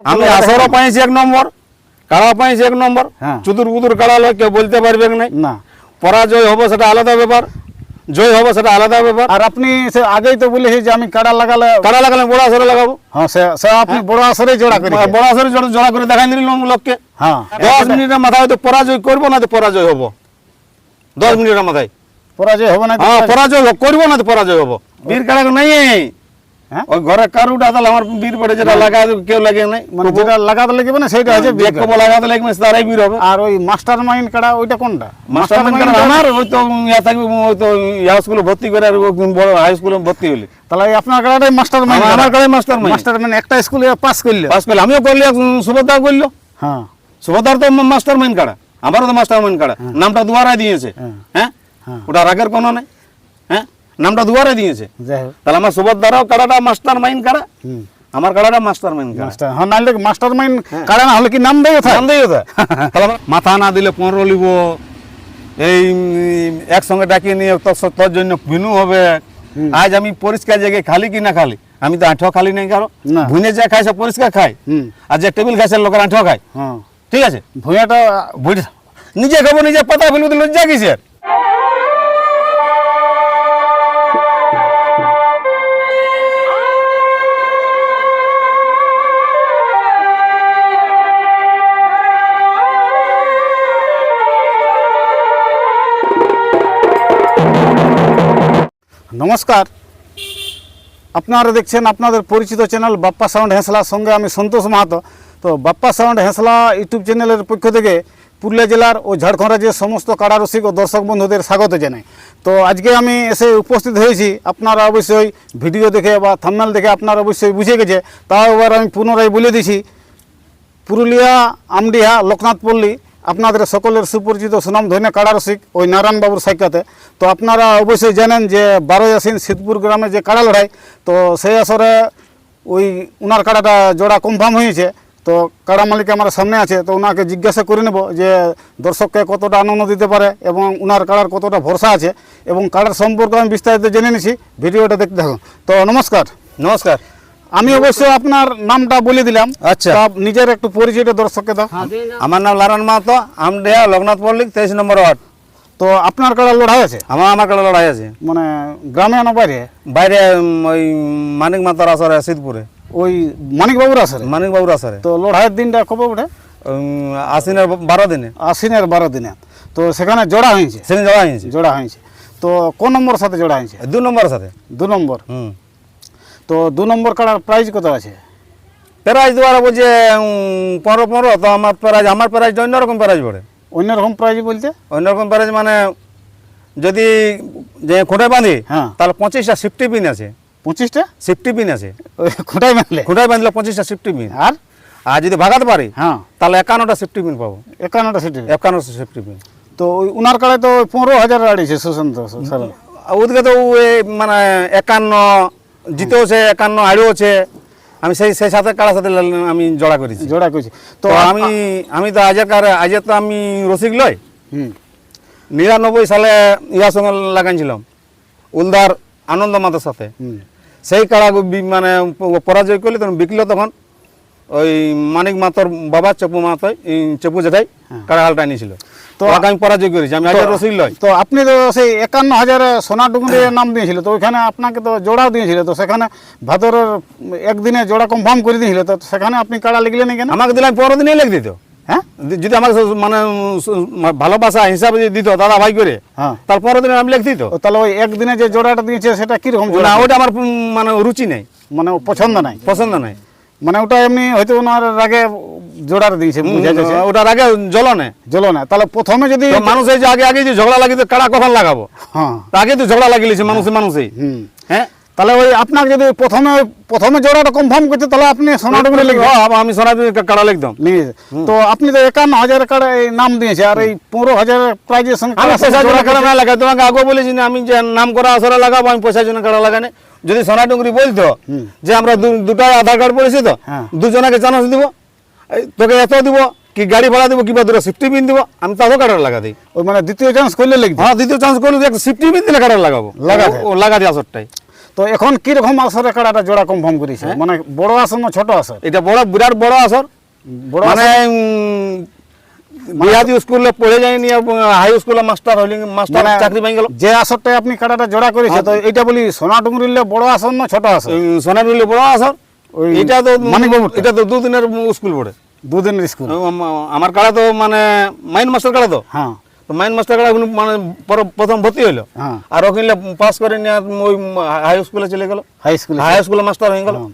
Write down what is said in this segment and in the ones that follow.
আমি আসরও পাইছি এক নম্বর কাড়া পাইছি এক নম্বর হ্যাঁ। চুদুর বুদুর কাড়া লয় কেউ বলতে পারবে না না। পরাজয় হব সেটা আলাদা ব্যাপার জয় হব সেটা আলাদা ব্যাপার। আর আপনি সে আগেই তো বলেছি যে আমি কাড়া লাগালে কাড়া লাগালে বড় আসরে লাগাবো। হ্যাঁ সে সে আপনি বড় আসরে জোড়া করে বড় আসরে জোড়া করে দেখাই দিলাম লোককে। হ্যাঁ। দশ মিনিটের মাথায় হয়তো পরাজয় করব না তো পরাজয় হব। দশ মিনিটের মাথায়। পরাজয় হবে না হ্যাঁ পরাজয়- করব না তো পরাজয় হব। বীর কাড়া নাই। হ্যাঁ ওই ঘরে কারুটা তাহলে আমার বীর পড়ে যেটা লাগা কেউ লাগে নাই। মানে যেটা লাগাতে লাগবে না সেটা কবো লাগাতে লাগবে তারাই বীর হবে। আর ওই মাস্টার মাইন্ড কাড়া ওইটা কোনটা? মাস্টার মাইন্ড আমার ওই তো ইয়া থাকবে ওই তো স্কুলে ভর্তি করে আর বড় হাই স্কুলে ভর্তি হলি তাহলে আপনার মাস্টার মাইন্ড আমার- আমার কাড়াই master মাস্টার মাইন্ড একটা স্কুলে পাস করলে। পাস করলে আমিও করলি এক সুভদ্রা করল। হ্যাঁ। সুভদ্রার তো মাস্টার মাইন্ড কাড়া আমারও তো মাস্টার মাইন্ড কাড়া নামটা দুয়ারাই দিয়েছে। হ্যাঁ। হ্যাঁ? হ্যাঁ। ওটা রাগের কোনো নেই। হ্যাঁ? নামটা দুয়ারে দিয়েছে। তাহলে আমার সুভদ্রাও কাড়াটা মাস্টার মাইন্ড কারা আমার কাড়াটা মাস্টার মাইন্ড মাস্টার হ্যাঁ নাহলে মাস্টার মাইন্ড কাড়া না হলে কি নাম দেয় নাম তো তাহলে মাথা না দিলে পনেরো লিব। এই একসঙ্গে ডাকিয়ে নিয়ে তোর তোর জন্য ভিনু হবে। আজ আমি পরিষ্কার জায়গায় খালি কি না খালি? আমি তো আঁঠো খালি নেই কারও। ভুনে যা খাই সে পরিষ্কার খাই আর যে টেবিল খাই সে লোকের আঁঠো খায়। হ্যাঁ। ঠিক আছে? ভূঁয়াটা নিজে খাব নিজে পাতা ফেলব লজ্জা কিসের? নমস্কার। আপনারা দেখছেন আপনাদের পরিচিত চ্যানেল বাপ্পা সাউন্ড হেঁসলার সঙ্গে আমি সন্তোষ মাহাতো। তো বাপ্পা সাউন্ড হেঁসলা ইউটিউব চ্যানেলের পক্ষ থেকে পুরুলিয়া জেলার ও ঝাড়খণ্ড রাজ্যের সমস্ত কারারসিক ও দর্শক বন্ধুদের স্বাগত জানাই। তো আজকে আমি এসে উপস্থিত হয়েছি। আপনারা অবশ্যই ভিডিও দেখে বা থাম্বনেল দেখে আপনারা অবশ্যই বুঝে গেছে। তাও এবার আমি পুনরায় বলে দিছি। পুরুলিয়া, আমডিহা লোকনাথ পল্লী আপনাদের সকলের সুপরিচিত সুনাম ধন্য কাড়ারসিক ওই নারায়ণবাবুর সাক্ষাতে। তো আপনারা অবশ্যই জানেন যে বারোই আসিন শীতপুর গ্রামে যে কাড়া লড়াই, তো সেই আসরে ওই উনার কাড়াটা জোড়া কনফার্ম হয়েছে। তো কাড়া মালিক আমার সামনে আছে, তো ওনাকে জিজ্ঞাসা করে নেব যে দর্শককে কতটা আনন্দ দিতে পারে এবং উনার কাড়ার কতটা ভরসা আছে এবং কাড়ার সম্পর্কে আমি বিস্তারিত জেনে নিছি। ভিডিওটা দেখতে থাকুন। তো নমস্কার। নমস্কার। আমি অবশ্যই আপনার নামটা বলে দিলাম। আচ্ছা। নিজের একটু পরিচিত দর্শককে দাও। আমার নাম লারন মাহাতো আমডেয়া লোকনাথ পল্লিক তেইশ নম্বর ওয়ার্ড। তো আপনার কাড়া লড়াই আছে? আমার আমার কাড়া লড়াই আছে। মানে গ্রামে না বাইরে? বাইরে ওই মানিক মাতার আসরে শীতপুরে ওই মানিকবাবুর আছে মানিক বাবুর আসরে। তো লড়াইয়ের দিনটা কবে উম, আশ্বিনের বারো দিনে। আশ্বিনের বারো দিনে। তো সেখানে জোড়া হয়েছে? সেদিন যাওয়া হয়েছে। জোড়া হয়েছে। তো কোন নম্বর সাথে জোড়া হয়েছে? দু নম্বরের সাথে। দু নম্বর। হুম। তো দু নম্বর কাড়ার প্রাইস কত আছে? প্রাইজ দেওয়ার বলছে পনেরো পনেরো তো আমার প্রাইজ আমার প্রাইজ অন্যরকম প্রাইজ পড়ে অন্য রকম প্রাইস বলতে? অন্যরকম প্রাইজ মানে যদি যে খুঁটে বাঁধি হ্যাঁ। তাহলে পঁচিশটা সিফটি পিন আছে। পঁচিশটা? সিফটি পিন আছে। খুঁটাই মারলে খুঁটায় বাঁধলে পঁচিশটা সিফটি পিন আর? আর যদি ভাগাতে পারি হ্যাঁ। তাহলে একান্নটা সেফটি পিন পাবো। একান্নটা সিটি একান্নটা সেফটি পিন তো ওই উনার কাড়ায় তো পনেরো হাজার আড়িয়েছে সুশান্ত স্যার ওদিকে তো মানে একান্ন জিতেওছে একান্ন হারিয়েছে আমি সেই সেই সাথে কারার সাথে আমি জড়া করেছি। জোড়া করেছি। তো আমি আমি তো আজের কার আজের তো আমি রসিক লয়। হুম। নিরানব্বই সালে ইয়ার সঙ্গে লাগাইছিলাম উলদার আনন্দ মাতার সাথে। সেই কাড়া বি- মানে পরাজয় করলে তখন বিকলো তখন ওই মানিক মাতর বাবা চপু মাতয় চপু জেঠাই কাড়া হালটা নিয়েছিল তো আমি পরাজয় করেছি আমি আজের রসিক লয়। তো আপনি তো সেই একান্ন হাজার সোনা ডুঙ্গি নাম দিয়েছিল তো ওইখানে আপনাকে তো জোড়াও দিয়েছিল তো সেখানে ভাদরের একদিনে জোড়া কনফার্ম করে দিয়েছিল তো সেখানে আপনি কাড়া লিখলেন কেন আমাকে দিলে আমি পনেরো দিনে লিখ দিত। হ্যাঁ? যদি আমার মানে ভালোবাসা হিসাবে যদি দিত দাদা ভাই করে হ্যাঁ। তার পনেরো দিনে আমি লিখ দিত। তাহলে ওই একদিনে যে জোড়াটা দিয়েছে সেটা কীরকম না ওটা আমার মানে রুচি নেই। মানে পছন্দ নাই? পছন্দ নাই। মানে ওটা এমনি হয়তো ওনার আগে জোড়াটা দিয়েছে ওটার আগে জ্বলনে? জলো না তাহলে প্রথমে যদি মানুষ এই যে আগে আগে যে ঝগড়া লাগিত কাড়া কখন লাগাবো? হ্যাঁ। আগে তো ঝগড়া লাগিয়েছে মানুষে মানুষেই। হ্যাঁ? তাহলে ওই আপনাকে যদি প্রথমে প্রথমে জোড়াটা কনফার্ম করতে তাহলে আপনি সোনা ডুঙ্গি লিখবেন। হ্যাঁ, আমি সোনা কাড়া লিখতাম। তো আপনি তো একান্ন হাজার কাড়া এই নাম দিয়েছে আর এই পনেরো হাজার প্রাইজের সঙ্গে আমি জন্য জোড়া কাড়া না লাগাই তোমাকে আগে বলেছি না আমি যে নাম করা আসরে লাগাবো আমি পয়সার জন্য কাড়া লাগাই। যদি সোনা ডুঙ্গরি বলতো যে আমরা দুটা আধার কার্ড পড়েছি তো হ্যাঁ। দুজনকে চান্স দিব। তোকে এত দিব কি গাড়ি ভাড়া দিব কিংবা দুটো সিফটি পিন দিব আমি তাও কাটার লাগা দিই। ওই মানে দ্বিতীয় চান্স করলে লিখবে হ্যাঁ দ্বিতীয় চান্স করলে এক সিফটি পিন দিলে কাটার লাগাবো। লাগাতে? ও লাগাতে আসরটাই তো এখন কীরকম আসরে কাড়াটা জোড়া কনফার্ম করেছে? মানে বড় আসর না ছোট আসর? এটা বড় বিরাট বড় আসর। বড় মানে বিহাদি স্কুলে পড়ে যায়নি হাই স্কুলে মাস্টার হইলি মাস্টার মানে চাকরি পাই গেল। যে আসরটায় আপনি কাড়াটা জোড়া করেছে তো এটা বলি সোনা ডুঙ্গরিলে বড় আসর না ছোট আসর? সোনারুলি বড় আসর। এটা তো মানিকবাবুরটা? এটা তো দুদিনের স্কুল পড়ে। দুদিনের স্কুল? আমার কাড়া তো মানে মাইন মাস্টার কাড়া তো। হ্যাঁ। তো মাইন মাস্টার কাড়া মানে পর- প্রথম ভর্তি হইল। হ্যাঁ। আর ওখানে পাস করে নিয়ে ওই হাই স্কুলে চলে গেল। হাই স্কুল হাই স্কুলে মাস্টার হয়ে গেল। হ্যাঁ।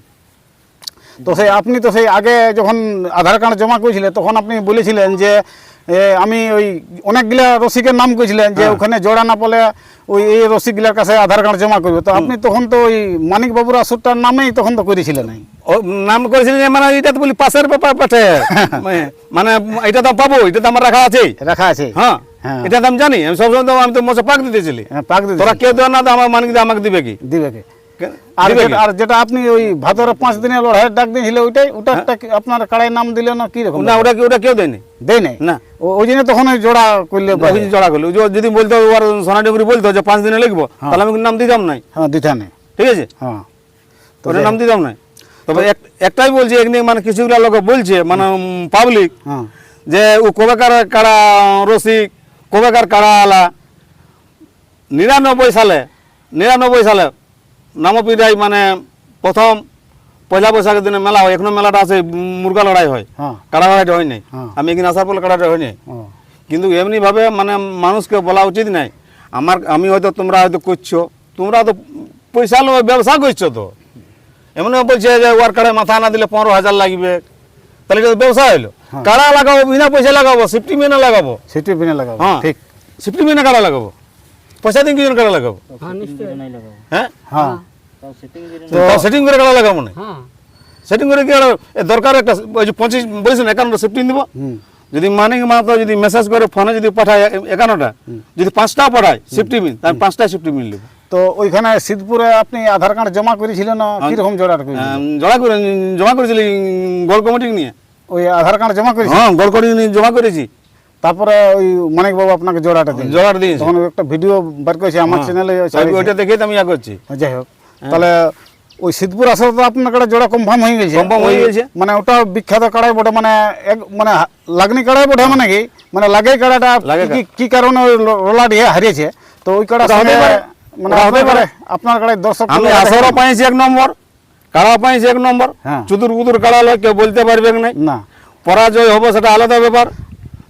তো সেই আপনি তো সেই আগে যখন আধার কার্ড জমা করেছিলেন তখন আপনি বলেছিলেন যে আমি ওই অনেকগুলা রসিকের নাম করেছিলেন যে ওখানে জোড়া না পড়লে ওই এই রসিকগুলার কাছে আধার কার্ড জমা করবে। তো আপনি তখন তো ওই মানিক বাবুর আসরটার নামেই তখন তো করেছিলেন। নাম করেছিলেন মানে এটা তো বলি পাশের ব্যাপার পাঠে মানে- মানে এটা তো পাবো এটা তো আমার রাখা আছে। রাখা আছে। হ্যাঁ। হ্যাঁ। এটা তো আমি জানি আমি সবসময় তো আমি তো মশা পাক দিতেছিলি। হ্যাঁ, পাক দিয়ে তোরা কেউ দেওয়া না তো আমার মানিক আমাকে দিবে কি? দিবে কে? আর যেটা- আর যেটা আপনি ওই ভাদর পাঁচ লড়াইয়ের ডাক ওইটাই ওটা একটা আপনার কাড়াই নাম দিলে না কি রকম? না ওটা কেউ দেয়নি। না। ওই জন্য তখন ওই জোড়া করলে জড়া করল। যদি বলতো ওর সোনা ডুঙ্গরি বলতো যে পাঁচ দিনে লিখব তাহলে আমি নাম দিতাম নাই। হ্যাঁ নেই। ঠিক আছে? হ্যাঁ। ওটা নাম দিতাম নাই। তবে এক- একটাই বলছি এখানে মানে কিছুগুলা লোক বলছে মানে পাবলিক হ্যাঁ। যে ও কবেকার কাড়া রসিক কবেকার কাড়া আলা নিরানব্বই সালে নিরানব্বই সালে নামপিরাই মানে প্রথম পয়লা বৈশাখের দিনে মেলা হয়। এখনও মেলাটা আছে মুরগা লড়াই হয়। হ্যাঁ। কাড়া লড়াইটা হয় নাই। হ্যাঁ। আমি এখানে আসার পর কাড়াটা হয় নাই। কিন্তু এমনিভাবে মানে মানুষকে বলা উচিত নাই। আমার আমি হয়তো তোমরা হয়তো করছ। তোমরা তো পয়সা লো ব্যবসা করছ তো। এমনি বলছে যে ওয়ার কাড়ে মাথা না দিলে পনেরো হাজার লাগবে। তাহলে এটা ব্যবসা হইল। কাড়া লাগাবো বিনা পয়সা লাগাবো সিফটি মেনে লাগাবো। সেটি বিনে লাগাবো হ্যাঁ। ঠিক। সিফটি মেনে কাড়া লাগাবো। পয়সা দিয়ে কিছু কাড়া লাগাবো? হ্যাঁ হ্যাঁ? তো সেটিং করে কাড়া লাগাবো না? হ্যাঁ। সেটিং করে কি আর দরকার একটা ওই যে পঁচিশ বলেছেন একান্নটা সিফটিং দিব যদি মানিক মাহাতো যদি মেসেজ করে ফোনে যদি পাঠায় একান্নটা যদি পাঁচটা পাঠায় সিফটি মিল তাহলে পাঁচটা সিফটি মিল নেব। তো ওইখানে সিদ্ধপুরে আপনি আধার কার্ড জমা করেছিলেন না কীরকম জোড়ার করেছিলেন করে জমা করেছিলি গোল কমিটি নিয়ে? ওই আধার কার্ড জমা করেছি হ্যাঁ গোল কমিটি নিয়ে জমা করেছি। তারপরে ওই মানিক বাবু আপনাকে জোড়াটা দিন জোগাড় দিয়েছি। তখন একটা ভিডিও বার করেছি আমার চ্যানেলে ওইটা দেখেই তো আমি ইয়া করছি। যাই হোক। তাহলে ওই সিদ্ধপুর আসলে তো আপনার কাড়া জোড়া কনফার্ম হয়ে গেছে। Confirm হয়ে গেছে। মানে ওটা বিখ্যাত কাড়াই বটে মানে এক মানে লাগনি কাড়াই বটে মানে কি? মানে লাগে কাড়াটা কি কি কারণে ওই রোলা দিয়ে হারিয়েছে? তো ওই কাড়া। মানে হতে পারে। আপনার কাড়াই দর্শক আমি আসরও পাইছি এক নম্বর। কাড়া পাইছি এক নম্বর। হ্যাঁ। চুতুর কুতুর কাড়া লয় কেউ বলতে পারবে না না। পরাজয় হব সেটা আলাদা ব্যাপার।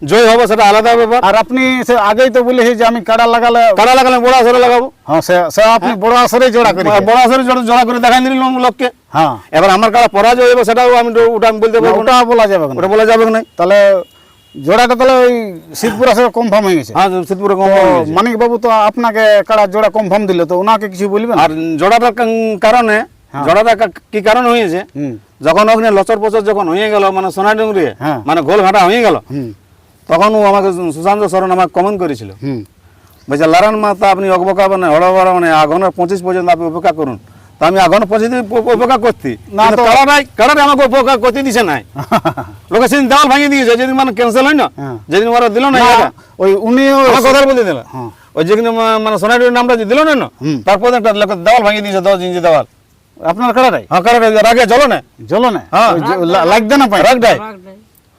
জয় হব সেটা আলাদা ব্যাপার। আর আপনি সে আগেই তো বলেছি যে আমি কাড়া লাগালে কাড়া লাগালে বড় আসরে লাগাবো। হ্যাঁ সে সে আপনি বড় আসরে জোড়া করি বড় আসরে জোড়া- করে দেখাই দিলাম লোককে। হ্যাঁ। এবার আমার কাড়া পরাজয় হব সেটাও আমি ওটা আমি বলতে পারব ওটা বলা যাবে ওটা বলা যাবে না। তাহলে জোড়াটা তাহলে ওই শীতপুর আসরে কনফার্ম হয়ে গেছে। হ্যাঁ শীতপুরে মানিক বাবু তো আপনাকে কাড়া জোড়া কনফার্ম দিল তো ওনাকে কিছু বলবেন? আর জোড়াটার কারণে জোড়াটা কি কারণ হয়েছে? যখন ওখানে লচর পচর যখন হয়ে গেল মানে সোনা ডুঙ্গরি হ্যাঁ। মানে গোল ঘাটা হয়ে গেল তখন ও আমাকে সুশান্ত সরণ আমাকে কমেন্ট করেছিল। বলছে লারান মাতা আপনি অবকাবেন হড়বড় মানে আগুনের পঁচিশ পর্যন্ত আপনি অপেক্ষা করুন। তো আমি আগুন পঁচিশ দিন উপ- করছি। না না তো- কারারাই কারারে আমাকে অপেক্ষা করতে দিছে নাই? লোকে সেদিন দেওয়াল ভাঙিয়ে দিয়েছে যেদিন মানে ক্যান্সেল হয় না হ্যাঁ। যেদিন ওরা দিল না ওই উনিও আমার কথা বলতে দিল। হ্যাঁ। ওই যেখানে মা- মানে সোনাডুর নামটা দিল না না তারপর একটা লোক দেওয়াল ভাঙিয়ে দিয়েছে দশ ইঞ্চি দেওয়াল। আপনার কাড়াটাই হ্যাঁ কারারে রাগে চলো না? জলো না? হ্যাঁ। লাগবে না পাই রাগটাই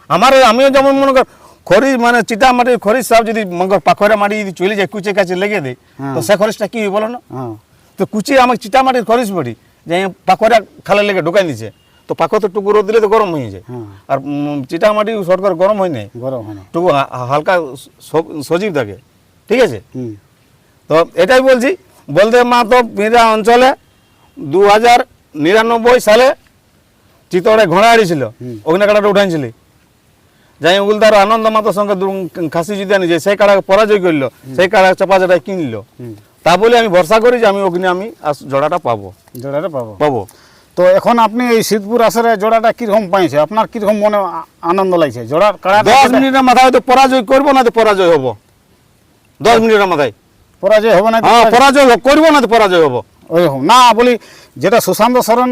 আমার আমিও যেমন মনে কর খরিস মানে চিটা মাটি খরিস সব যদি পাখরে মাটি যদি চলে যায় কুচে কাছে লেগে দেয় তো সে খরিসটা কি হয় বলো না? হ্যাঁ। তো কুচি আমাকে চিটা মাটির খরিস পড়ি যে পাখরে খালে লেগে ঢুকাই দিছে তো পাখো তো টুকু রোদ দিলে তো গরম হয়ে যায়। হ্যাঁ। আর চিটা মাটি শর্ট করে গরম হয় নাই গরম হয় না। টুকু হালকা সজীব থাকে ঠিক আছে? তো এটাই বলছি বলতে মা তো মেয়েরা অঞ্চলে দু হাজার নিরানব্বই সালে চিতড়ে ঘোড়া হারিয়েছিল কাটাটা উঠাইছিলি। যাই উলদার আনন্দ মাতার সঙ্গে খাসি যদি আনিছে সেই কাড়াকে পরাজয় করল সেই কাড়া চাপা চাটাই কিনল তা বলে আমি ভরসা করি যে আমি ওখানে আমি জোড়াটা পাবো। জোড়াটা পাবো। পাবো। তো এখন আপনি এই শীতপুর আসরে জোড়াটা কীরকম পাইছে? আপনার কীরকম মনে আনন্দ লাগছে? জোড়ার কাড়াটা দশ মিনিটের মাথায় হয়তো পরাজয় করব না তো পরাজয় হব। দশ মিনিটের মাথায়। পরাজয় হবে না হ্যাঁ পরাজয়- করব না তো পরাজয় হব। ওইরকম না বলি যেটা সুশান্ত সরণ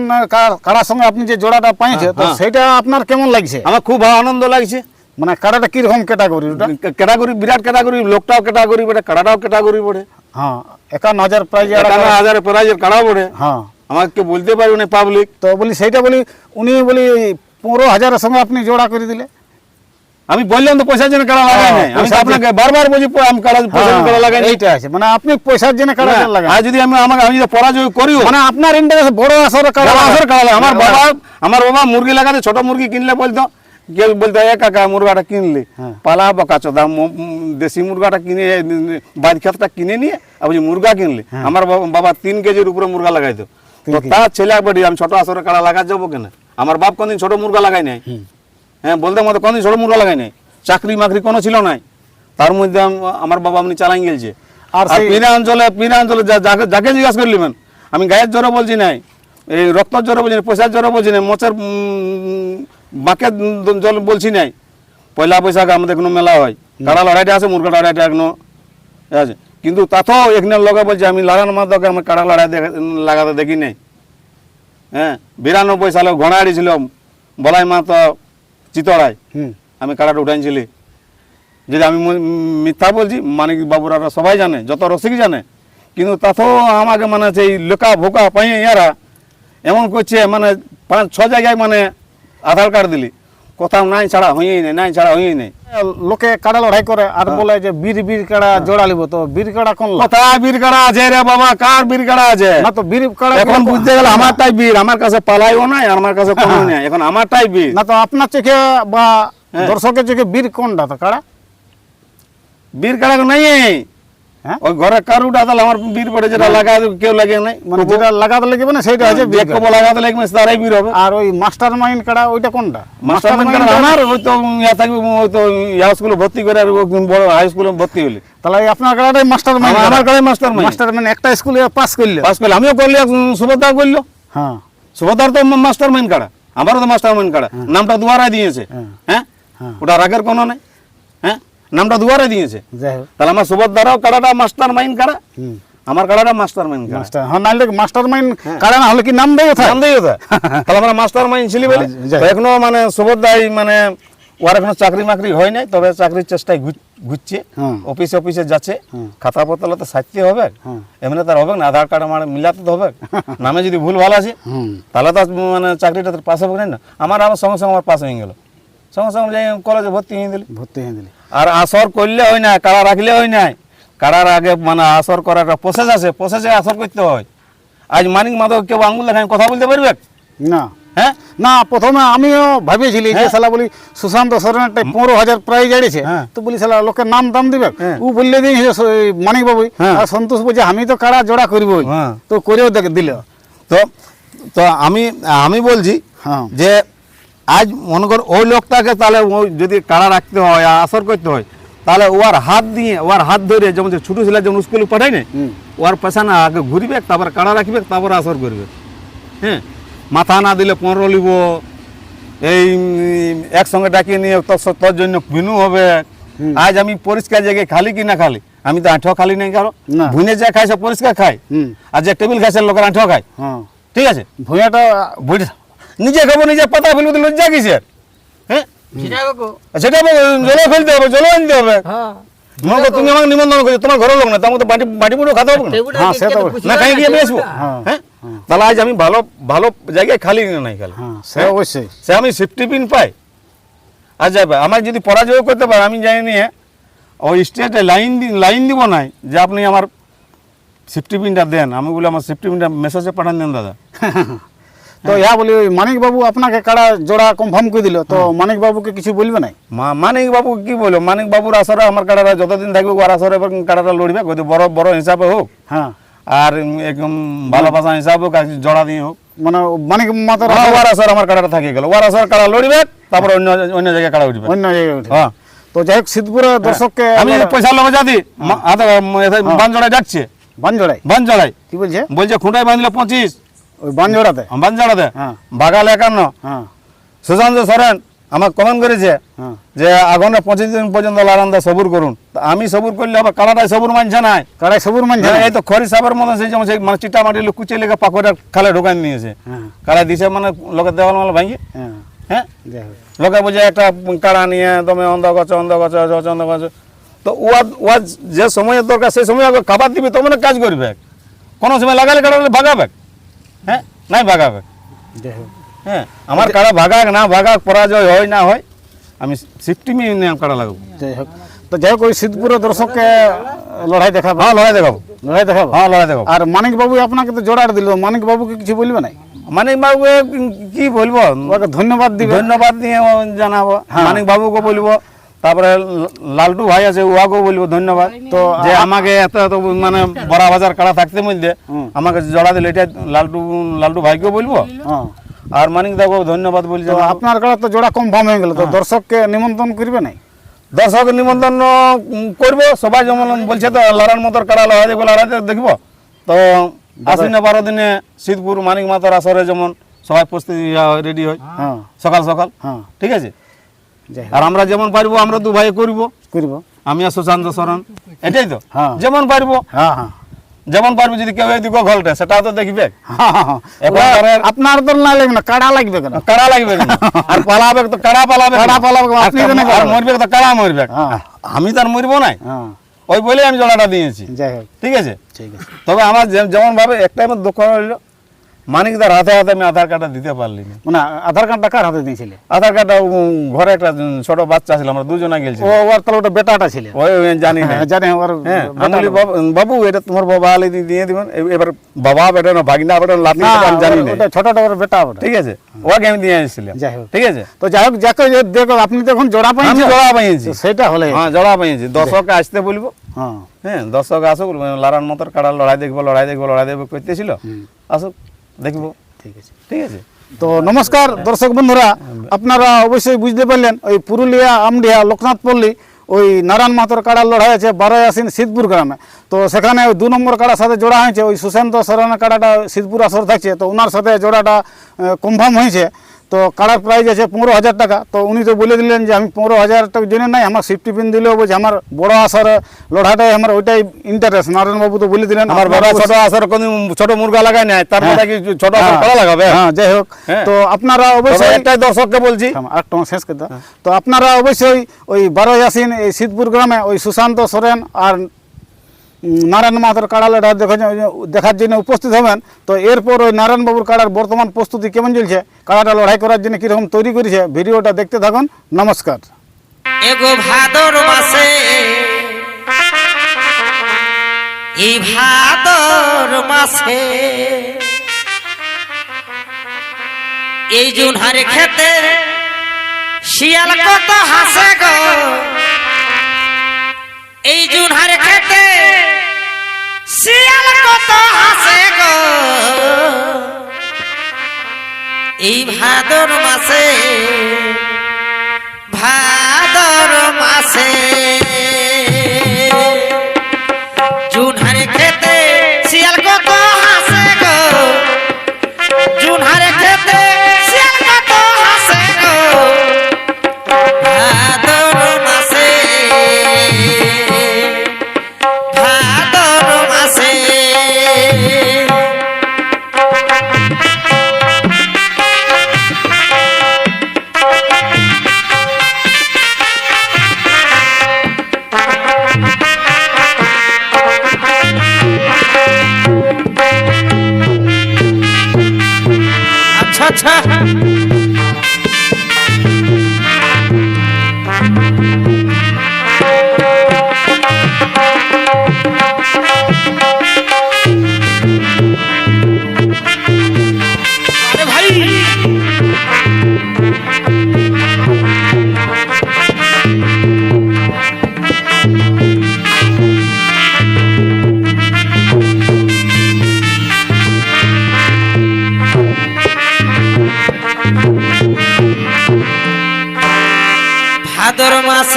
কাড়ার সঙ্গে আপনি যে জোড়াটা পাইছে তো হ্যাঁ। সেটা আপনার কেমন লাগছে? আমার খুব ভালো আনন্দ লাগছে। মানে কাড়াটা কীরকম ক্যাটাগরি ওটা? ক্যাটাগরি বিরাট ক্যাটাগরি লোকটাও ক্যাটাগরি বটে কাড়াটাও ক্যাটাগরি বটে। হ্যাঁ একান্ন হাজার প্রাইজ একান্ন হাজার প্রাইজের কাড়া পড়ে হ্যাঁ। আমাকে বলতে পারবে না পাবলিক তো বলি সেইটা বলি উনি বলি পনেরো হাজারের সঙ্গে আপনি জোড়া করে দিলে। আমি বললাম তো পয়সার জন্য কাড়া লাগাই নাই। আমি তো পয়সার আপনাকে বারবার বলছি প- আমি কাড়া পয়সার জন্য কাড়া লাগাই নাই। এইটা আছে মানে আপনি পয়সার জন্য কাড়া হ্যাঁ, লাগান। আর যদি আমি আমাকে আমি যদি পরাজয় করিও মানে আপনার ইন্টারেস্ট বড় আসর কাড়া বড় আসর কাড়া লাগে। আমার লাগান। বাবা আমার বাবা মুরগি লাগাতে ছোট মুরগি কিনলে বলতো কেউ বলতো এ কাকা মুরগাটা কিনলি। হ্যাঁ। পালা দেশি মুরগাটা কিনে বাদ খেতটা কিনে নিয়ে আর বলছি মুরগা কিনলি আমার বাবা- তিন কেজির উপরে মুরগা লাগাইতো। তো তার ছেলে একবার আমি ছোট আসরে কাড়া লাগা যাব কেন? আমার বাপ কোনদিন ছোট মুরগা লাগাই নাই। হ্যাঁ বলতে মতো কোনদিন ছোট মুরগা লাগাই নাই। চাকরি মাকরি কোনো ছিল নাই। তার মধ্যে আমার বাবা আপনি চালাই গেলছে আর পিনা অঞ্চলে পিনা অঞ্চলে যাকে জিজ্ঞাসা করলিবেন আমি গায়ের জ্বরে বলছি নাই এই রক্তর জ্বরে বলছি না পয়সার জ্বরে বলছি নাই মোচের বাঁকের জল বলছি নাই। পয়লা বৈশাখ আমাদের কোনো মেলা হয়। কাড়া লড়াইটা আছে? মুরগা লড়াইটা এখনও আছে? কিন্তু তাতেও এখানে লোকে বলছে আমি লাগান মাদকে আমার কাড়া লড়াই লাগাতে দেখি নাই। হ্যাঁ? বিরানব্বই সালে ঘোড়াড়ি ছিল বলাই মাতো চিতড়ায়। হুম। আমি কাড়াটা উঠাইছিলি। যদি আমি মিথ্যা বলছি মানিক বাবুরা সবাই জানে যত রসিক জানে। কিন্তু তাতেও আমাকে মানে সেই লোকা ভোকা পাই ইয়ারা এমন করছে মানে পাঁচ ছ জায়গায় মানে আধার কার্ড দিলি। কোথাও নাই ছাড়া হইই নেই নাই ছাড়া হইই নেই। লোকে কাড়া লড়াই করে আর হ্যাঁ। বলে যে বীর বীর কাড়া জোড়া লিব তো বীর কাড়া কোন? কোথায় বীর কাড়া আছে রে বাবা? কার বীর কাড়া আছে? না তো বীর কাড়া এখন বুঝতে গেলে আমারটাই বীর আমার কাছে পালাইও নাই আর আমার কাছে কোনো নাই। এখন আমারটাই বীর। না তো আপনার চোখে বা হ্যাঁ। দর্শকের চোখে বীর কোনটা তো কাড়া? বীর কাড়া নাই হ্যাঁ ওই ঘরে আমার বীর পড়ে যেটা লাগা কেউ লাগে নাই। মানে যেটা লাগাতে লাগবে না সেইটা হচ্ছে বীর যে লাগাতে লাগবে তারাই বীর হবে। আর ওই মাস্টার মাইন্ড কাড়া ওইটা কোনটা? মাস্টার মাইন্ড আমার ওই তো ইয়া থাকবে ওই তো ইয়া স্কুলে ভর্তি করে আর বড় হাই স্কুলে ভর্তি হলি তাহলে আপনার মাস্টার মাইন্ড আমার- আমার মাস্টার মাইন্ড মাস্টার মাইন্ড একটা স্কুলে পাস করলে। পাস করলে আমিও করলি সুভদ্রা করল। হ্যাঁ। সুভদ্রার তো মাস্টার মাইন্ড কাড়া আমারও তো মাস্টার মাইন্ড কাড়া নামটা দুয়ারাই দিয়েছে। হ্যাঁ। হ্যাঁ? হ্যাঁ। ওটা রাগের কোনো নাই। হ্যাঁ? নামটা দুয়ারে দিয়েছে। তাহলে আমার সুভদ্রাও কাড়াটা মাস্টার মাইন্ড কাড়া আমার কাড়াটা মাস্টার মাইন্ড কাড়া মাস্টার হ্যাঁ নাইলে মাস্টার মাইন্ড কাড়া না হলে কি নাম দেয় জানতেই হতো তাহলে আমরা মাস্টার মাইন্ড ছিলি বলে। হ্যাঁ, এখনও মানে সুভদ্রাই মানে ওর এখনও চাকরি মাকরি হয় নাই তবে চাকরির চেষ্টায় ঘুর- ঘুরছে। অফিসে অফিসে যাচ্ছে। খাতা পত্তলে তো সাজতে হবে। এমনি তার হবে না আধার কার্ড আমার মিলাতে তো হবে। নামে যদি ভুল ভালো আছে তাহলে তো মানে চাকরিটা তোর পাস হবে না। আমার আমার সঙ্গে সঙ্গে আমার পাস হয়ে গেল। সঙ্গে সঙ্গে যাই কলেজে ভর্তি হয়ে দিলি। ভর্তি হয়ে দিলি। আর আসর করলে হয় না কাড়া রাখলে হয় না। কাড়ার আগে মানে আসর করার একটা প্রসেস আছে প্রসেসে আসর করতে হয়। আজ মানিক মাধব কেউ আঙ্গুল দেখায় কথা বলতে পারবে? না। হ্যাঁ? না প্রথমে আমিও ভাবিয়েছিলি যে হ্যাঁ। সালা বলি সুশান্ত সরেন একটা পনেরো হাজার প্রাইজ আড়িছে হ্যাঁ। তো বলি সালা লোকের নাম দাম দিবে? হ্যাঁ। ও বললে দিন মানিক বাবু। আর সন্তোষ বলছে আমি তো কারা জোড়া করবই। হ্যাঁ। তো করেও দেখ দিল। তো তো আমি আমি বলছি হ্যাঁ। যে আজ মনে কর ওই লোকটাকে তাহলে ওই যদি কাড়া রাখতে হয় আর আসর করতে হয় তাহলে ওর হাত দিয়ে ওর হাত ধরে যেমন যে ছোটো ছেলে যেমন স্কুলে পাঠায় না। ওর পেছানা আগে ঘুরবে তারপর কাড়া রাখবে তারপর আসর করবে। হ্যাঁ? মাথা না দিলে পনেরো লিব এই একসঙ্গে ডাকিয়ে নিয়ে তোর স- জন্য বিনু হবে। আজ আমি পরিষ্কার জায়গায় খালি কি না খালি? আমি তো আঠো খালি নেই কারও। না। ভুনে যা খাই সে পরিষ্কার খাই আর যে টেবিল খাইছে লোকের আঠো খায়। হ্যাঁ। ঠিক আছে? ভূঁয়াটা বুঝে নিজে খাব নিজে পাতা ফেলব তো লজ্জা কিসের? হ্যাঁ? সেটা জলে ফেলতে হবে জল আনতে হবে। মনে তুমি আমাকে নিমন্ত্রণ করছ তোমার ঘরের লোক না তোমাকে তো বাটি বাটি মুঠো খাতে হবে না। হ্যাঁ সে তো না খাই গিয়ে আমি আসব। হ্যাঁ। হ্যাঁ? তাহলে আজ আমি ভালো ভালো জায়গায় খালি নাই খালি। হ্যাঁ সে অবশ্যই। সে আমি সেফটি পিন পাই। আর যাবে আমার যদি পরাজয় করতে পারে আমি জানি নিয়ে ওই স্টেটে লাইন লাইন দিব নাই যে আপনি আমার সেফটি পিনটা দেন। আমি বলে আমার সেফটি পিনটা মেসেজে পাঠান দেন দাদা। তো ইয়া বলি মানিক বাবু আপনাকে কাড়া জোড়া কনফার্ম করে দিল? তো মানিক বাবুকে কিছু বলবে নাই? মা মানিক বাবু কি বলব মানিক বাবুর আসরে আমার কাড়াটা যতদিন থাকবে ওর আসরে কাড়াটা লড়বে বড় বড় হিসাবে হোক। হ্যাঁ। আর একদম ভালোবাসা হিসাবে হোক জড়া দিয়ে হোক। মানে মানিক মাতার হ্যাঁ, ওর আসর আমার কাড়াটা থাকে গেল। ওর আসর কাড়া লড়বে তারপর অন্য অন্য জায়গায় কাড়া উঠবে। অন্য জায়গায় উঠে হ্যাঁ। তো যাই হোক সিদ্ধপুরে দর্শককে আমি পয়সা লোক যাদি বান জড়াই যাচ্ছে বান জোড়াই বান জড়াই কি বলছে? বলছে খুঁটায় বাঁধলে পঁচিশ ওই বান জোড়াতে বান জড়াতে হ্যাঁ। বাগাল একান্ন। হ্যাঁ। সুশান্ত সরেন আমাকে কমেন্ট করেছে হ্যাঁ। যে আগুনে পঁচিশ দিন পর্যন্ত লারান্দা সবুর করুন। আমি সবুর করলে আবার কালাটাই সবুর মানছে নাই। কাড়াই সবুর মানছে হ্যাঁ, এই তো খড়ি সাপের মতো সেই যেমন সেই মানে চিটা মাটি কুচিয়ে লেগে পাকড়ে খালে ঢোকান নিয়েছে। হ্যাঁ। কালা দিছে মানে লোকের দেওয়াল মাল ভাঙি। হ্যাঁ। লোকে বুঝে একটা কাড়া নিয়ে দমে অন্ধ গছ অন্ধ গছ অন্ধ গছ তো ওয়া ওয়া যে সময় দরকার সেই সময় খাবার দিবে তো মানে কাজ করবে। কোনো সময় লাগালে কাটালে ভাগাবে। হ্যাঁ? নাই ভাগাবে। হ্যাঁ আমার কাড়া ভাগাক না ভাগাক পরাজয় হয় না হয় আমি সিফটি নিয়ে কাড়া লাগাবো। যাই হোক। তো যাই হোক ওই শীতপুরে দর্শককে লড়াই দেখাবো। হ্যাঁ লড়াই দেখাবো। লড়াই দেখাবো? হ্যাঁ লড়াই দেখাবো। আর মানিক বাবু আপনাকে তো জোড়ার দিল। মানিক বাবুকে কিছু বলবে না মানিক বাবু কি বলব? ধন্যবাদ দিবে। ধন্যবাদ দিয়ে জানাব। হ্যাঁ। মানিক বাবুকে বলব তারপরে লালটু ভাই আছে উহাকেও বলব ধন্যবাদ। তো যে আমাকে এত এত মানে বড়া বাজার কাড়া থাকতে মধ্যে আমাকে জড়া দিল এটা লালটু লালটু ভাইকেও বলব? হ্যাঁ। আর মানিক দাকেও ধন্যবাদ বলি আপনার কাছে তো জোড়া কনফার্ম হয়ে গেল তো দর্শককে নিমন্ত্রণ করবে না দর্শক নিমন্ত্রণ করব সবাই যেমন বলছে তো লড়ার মতর কাড়া লড়াই দেখব লড়াই দেখব। তো আশ্বিনে বারো দিনে শীতপুর মানিক মাতার আসরে যেমন সবাই প্রস্তুতি রেডি হয়। হ্যাঁ। সকাল সকাল। হ্যাঁ। ঠিক আছে? আর আমরা যেমন পারব আমরা দু ভাই করব। করব। আমি আর সুশান্ত সরণ এটাই তো? হ্যাঁ। যেমন পারব। হ্যাঁ হ্যাঁ। যেমন পারব যদি কেউ এদিকে ঘলটে সেটাও তো দেখবে। আপনার তো না লাগবে না কাড়া লাগবে কেন? কাড়া লাগবে। আর পালাবে তো কাড়া পালাবে কাড়া পালাবে, আপনি? মরবে তো কাড়া মরবে। আমি তো আর মরবো নাই। ওই বলে আমি জড়াটা দিয়েছি। ঠিক আছে? ঠিক আছে। তবে আমার যেমন ভাবে একটাই আমার দুঃখ হইল মানিকদার হাতে হাতে আমি আধার কার্ডটা দিতে পারলি না মানে আধার কার্ডটা কার হাতে দিয়েছিলে? আধার কার্ডটা ঘরে একটা ছোট বাচ্চা ছিল আমরা দুজনে গেছি ও ওর তাহলে ওটা বেটাটা ছিল? ওই জানি না। হ্যাঁ, জানি ওর হ্যাঁ আমি বাবু এটা তোমার বাবা আলি দিয়ে দিবেন। এবার বাবা বেটা না ভাগিনা বেটা লাতি না আমি জানি না। ওটা ছোটটা ওর বেটা ওটা। ঠিক আছে ওকে আমি দিয়ে এসেছিলাম যাই হোক। ঠিক আছে? তো যাই হোক যাকে দেখো আপনি তো এখন জোড়া আমি পাইছেন জড়া পাইছি। সেটা হলে হ্যাঁ জড়া পাইছি। দর্শককে আসতে বলব। হ্যাঁ। হ্যাঁ দর্শক আসুক লারান মতর কাড়া লড়াই দেখব লড়াই দেখব লড়াই দেখব করতেছিল। আসুক। দেখব। ঠিক আছে। ঠিক আছে? তো নমস্কার দর্শক বন্ধুরা আপনারা অবশ্যই বুঝতে পারলেন ওই পুরুলিয়া আমডিহা লোকনাথ পল্লী ওই নারায়ণ মাতর কাড়ার লড়াই আছে বারোই আসিন সিদ্ধপুর গ্রামে। তো সেখানে ওই দু নম্বর কাড়ার সাথে জোড়া হয়েছে ওই সুশান্ত সরণের কাড়াটা সিদ্ধপুর আসর থাকছে তো ওনার সাথে জোড়াটা কনফার্ম হয়েছে। তো কাড়ার প্রাইস আছে পনেরো হাজার টাকা। তো উনি তো বলে দিলেন যে আমি পনেরো হাজার টাকা জেনে নাই আমার সিফটি পিন দিলেও বলছে আমার বড় আসার লড়াটাই আমার ওইটাই ইন্টারেস্ট নারায়ণবাবু তো বলে দিলেন আমার আপনারা ছোট আসার কোন ছোট মুরগা লাগায় নাই তার হ্যাঁ। মধ্যে কি ছোট আসার হ্যাঁ, কাড়া লাগাবে? হ্যাঁ যাই হোক। হ্যাঁ। তো আপনারা অবশ্যই একটাই দর্শককে বলছি। থাম, আর শেষ করে তো আপনারা অবশ্যই ওই বারোই আসিন এই শীতপুর গ্রামে ওই সুশান্ত সোরেন আর নারায়ণ মাহাতোর কাড়া লড়াই দেখা দেখার জন্য উপস্থিত হবেন। তো এরপর ওই নারায়ণবাবুর কাড়ার বর্তমান প্রস্তুতি কেমন চলছে? কাড়াটা লড়াই করার জন্য কীরকম তৈরি করেছে? ভিডিওটা দেখতে থাকুন। নমস্কার। এই জুনহারে খেতে শিয়াল কত হাসে গো। এই জুনহারে এই ভাদর মাসে ভাদর মাসে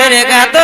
মাসের গাদর